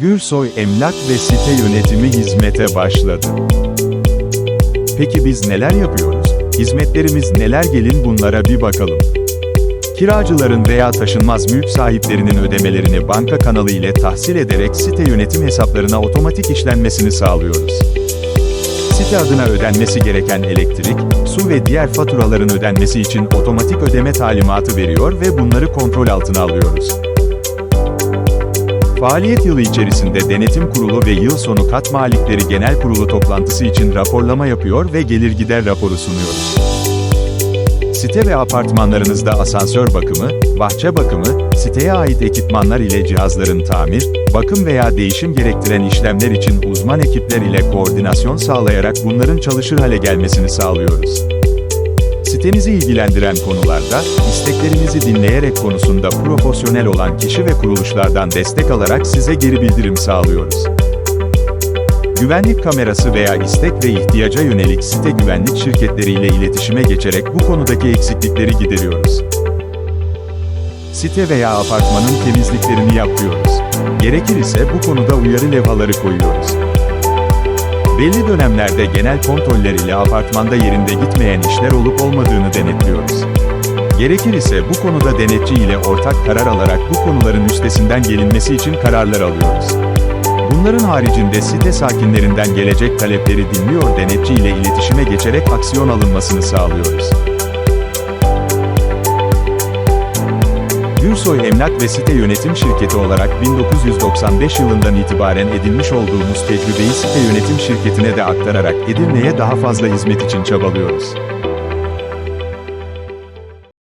Gürsoy Emlak ve Site Yönetimi hizmete başladı. Peki biz neler yapıyoruz? Hizmetlerimiz neler gelin bunlara bir bakalım. Kiracıların veya taşınmaz mülk sahiplerinin ödemelerini banka kanalı ile tahsil ederek site yönetim hesaplarına otomatik işlenmesini sağlıyoruz. Site adına ödenmesi gereken elektrik, su ve diğer faturaların ödenmesi için otomatik ödeme talimatı veriyor ve bunları kontrol altına alıyoruz. Faaliyet yılı içerisinde denetim kurulu ve yıl sonu kat malikleri genel kurulu toplantısı için raporlama yapıyor ve gelir gider raporu sunuyoruz. Site ve apartmanlarınızda asansör bakımı, bahçe bakımı, siteye ait ekipmanlar ile cihazların tamir, bakım veya değişim gerektiren işlemler için uzman ekipler ile koordinasyon sağlayarak bunların çalışır hale gelmesini sağlıyoruz. Sitenizi ilgilendiren konularda, isteklerinizi dinleyerek konusunda profesyonel olan kişi ve kuruluşlardan destek alarak size geri bildirim sağlıyoruz. Güvenlik kamerası veya istek ve ihtiyaca yönelik site güvenlik şirketleriyle iletişime geçerek bu konudaki eksiklikleri gideriyoruz. Site veya apartmanın temizliklerini yapıyoruz. Gerekir ise bu konuda uyarı levhaları koyuyoruz. Belli dönemlerde genel kontroller ile apartmanda yerinde gitmeyen işler olup olmadığını denetliyoruz. Gerekir ise bu konuda denetçi ile ortak karar alarak bu konuların üstesinden gelinmesi için kararlar alıyoruz. Bunların haricinde site sakinlerinden gelecek talepleri dinliyor denetçi ile iletişime geçerek aksiyon alınmasını sağlıyoruz. Gürsoy Emlak ve Site Yönetim Şirketi olarak 1995 yılından itibaren edinmiş olduğumuz tecrübeyi site yönetim şirketine de aktararak Edirne'ye daha fazla hizmet için çabalıyoruz.